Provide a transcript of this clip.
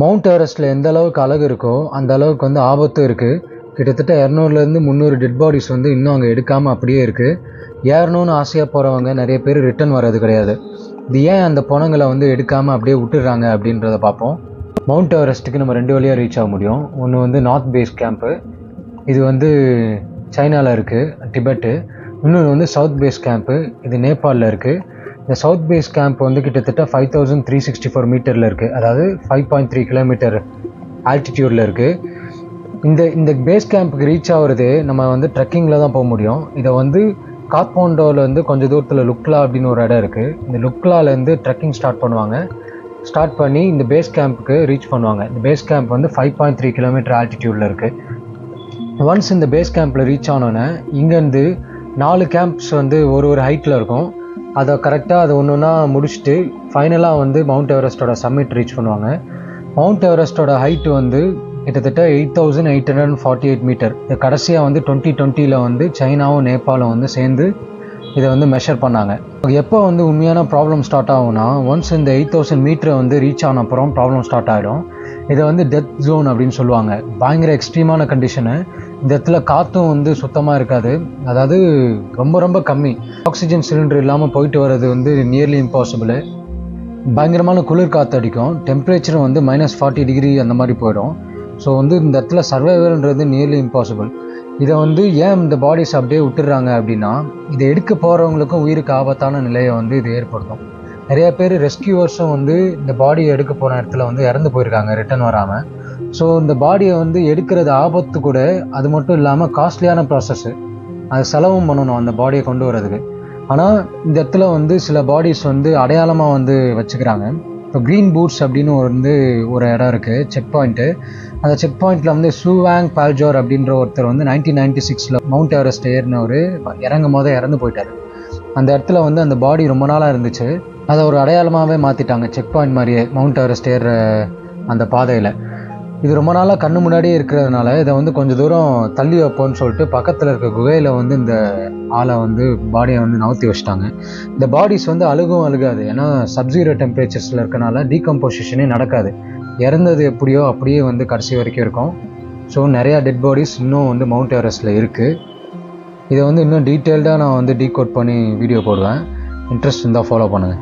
Mount எவரெஸ்ட்டில் எந்த அளவுக்கு அழகு இருக்கோ அந்த அளவுக்கு வந்து ஆபத்தும் இருக்குது கிட்டத்தட்ட இரநூறுலேருந்து முந்நூறு டெட் பாடிஸ் வந்து இன்னும் அங்கே எடுக்காமல் அப்படியே இருக்குது ஏறணும்னு ஆசையாக போகிறவங்க நிறைய பேர் ரிட்டர்ன் வர்றது கிடையாது. இது ஏன் அந்த பணங்களை வந்து எடுக்காமல் அப்படியே விட்டுடுறாங்க அப்படின்றத பார்ப்போம். மவுண்ட் எவரெஸ்ட்டுக்கு நம்ம ரெண்டு வழியாக ரீச் ஆக முடியும். ஒன்று வந்து நார்த் பேஸ் கேம்ப்பு இது வந்து சைனாவில் இருக்குது டிபெட்டு இன்னொன்று வந்து சவுத் பேஸ் கேம்ப்பு இது நேபாளில் இருக்குது இந்த சவுத் பேஸ் கேம்ப் வந்து கிட்டத்தட்ட five thousand three sixty four மீட்டரில் இருக்குது அதாவது ஃபைவ் பாயிண்ட் த்ரீ கிலோமீட்டர் ஆல்டிடியூடில் இருக்குது இந்த இந்த பேஸ் கேம்புக்கு ரீச் ஆகுறது நம்ம வந்து ட்ரெக்கிங்கில் தான் போக முடியும். இதை வந்து காத்மாண்டோவில் வந்து கொஞ்சம் தூரத்தில் லுக்லா அப்படின்னு ஒரு இடம் இருக்குது இந்த லுக்லாலேருந்து ட்ரெக்கிங் ஸ்டார்ட் பண்ணுவாங்க. ஸ்டார்ட் பண்ணி இந்த பேஸ் கேம்புக்கு ரீச் பண்ணுவாங்க. இந்த பேஸ் கேம்ப் வந்து ஃபைவ் பாயிண்ட் த்ரீ கிலோமீட்டர் ஆல்டிடியூடில் இருக்குது ஒன்ஸ் இந்த பேஸ் கேம்பில் ரீச் ஆனோன்னே இங்கேருந்து நாலு கேம்ப்ஸ் வந்து ஒரு ஒரு ஹைட்டில் இருக்கும். அதை கரெக்டாக அது ஒன்று ஒன்றா முடிச்சுட்டு ஃபைனலாக வந்து மவுண்ட் எவரெஸ்ட்டோட சம்மிட் ரீச் பண்ணுவாங்க. மவுண்ட் எவரெஸ்ட்டோட ஹைட்டு வந்து கிட்டத்தட்ட eight thousand eight hundred and forty eight metre இது கடைசியாக வந்து டுவெண்ட்டி டுவெண்ட்டியில் வந்து சைனாவும் நேபாளும் வந்து சேர்ந்து இதை வந்து மெஷர் பண்ணாங்க. எப்போ வந்து உண்மையான ப்ராப்ளம் ஸ்டார்ட் ஆகும்னா ஒன்ஸ் இந்த எயிட் தௌசண்ட் மீட்டரை வந்து ரீச் ஆன அப்புறம் ப்ராப்ளம் ஸ்டார்ட் ஆகிடும் இதை வந்து டெத் ஜோன் அப்படின்னு சொல்லுவாங்க. பயங்கர எக்ஸ்ட்ரீமான கண்டிஷனு இந்த இடத்துல காற்றும் வந்து சுத்தமாக இருக்காது. அதாவது ரொம்ப ரொம்ப கம்மி. ஆக்சிஜன் சிலிண்டர் இல்லாமல் போயிட்டு வர்றது வந்து நியர்லி இம்பாசிபிள் பயங்கரமான குளிர் காற்று அடிக்கும். டெம்பரேச்சரும் வந்து மைனஸ் ஃபார்ட்டி டிகிரி அந்த மாதிரி போயிடும். ஸோ வந்து இந்த இடத்துல சர்வைவல்ன்றது நியர்லி இம்பாசிபிள் இதை வந்து ஏன் இந்த பாடிஸ் அப்படியே விட்டுடுறாங்க அப்படின்னா இதை எடுக்க போகிறவங்களுக்கும் உயிருக்கு ஆபத்தான நிலையை வந்து இது ஏற்படுத்தும். நிறைய பேர் ரெஸ்கியூவர்ஸும் வந்து இந்த பாடியை எடுக்க போன இடத்துல வந்து இறந்து போயிருக்காங்க ரிட்டர்ன் வராமல் ஸோ இந்த பாடியை வந்து எடுக்கிறது ஆபத்து கூட அது மட்டும் இல்லாமல் காஸ்ட்லியான ப்ராசஸ்ஸு அது செலவும் பண்ணணும் அந்த பாடியை கொண்டு வரதுக்கு ஆனால் இந்த இடத்துல வந்து சில பாடிஸ் வந்து அடையாளமாக வந்து வச்சுக்கிறாங்க. இப்போ க்ரீன் பூட்ஸ் அப்படின்னு ஒரு வந்து ஒரு இடம் இருக்குது செக் பாயிண்ட்டு அந்த செக் பாயிண்ட்டில் வந்து சூவாங் பால்ஜோர் அப்படின்ற ஒருத்தர் வந்து நைன்டீன் நைன்டி சிக்ஸில் மவுண்ட் எவரெஸ்ட் ஏறினவர் இறங்கும் போதே இறந்து போயிட்டார். அந்த இடத்துல வந்து அந்த பாடி ரொம்ப நாளாக இருந்துச்சு. அதை ஒரு அடையாளமாகவே மாற்றிட்டாங்க செக் பாயிண்ட் மாதிரியே மவுண்ட் எவரெஸ்ட் ஏறுற அந்த பாதையில். இது ரொம்ப நாளாக கண்ணு முன்னாடியே இருக்கிறதுனால இதை வந்து கொஞ்சம் தூரம் தள்ளி வைப்போம்னு சொல்லிட்டு பக்கத்தில் இருக்க குகையில் வந்து இந்த ஆளை வந்து பாடியை வந்து நவுத்தி வச்சுட்டாங்க. இந்த பாடிஸ் வந்து அழுகும் அழுகாது. ஏன்னா சப்ஜீரோ டெம்பரேச்சர்ஸில் இருக்கனால டீகம்போசிஷனே நடக்காது. இறந்தது எப்படியோ அப்படியே வந்து கடைசி வரைக்கும் இருக்கும். ஸோ நிறையா டெட் பாடிஸ் இன்னும் வந்து மவுண்ட் எவரெஸ்ட்டில் இருக்குது இதை வந்து இன்னும் டீட்டெயில்டாக நான் வந்து டீகோட் பண்ணி வீடியோ போடுவேன். இன்ட்ரெஸ்ட் இருந்தால் ஃபாலோ பண்ணுங்கள்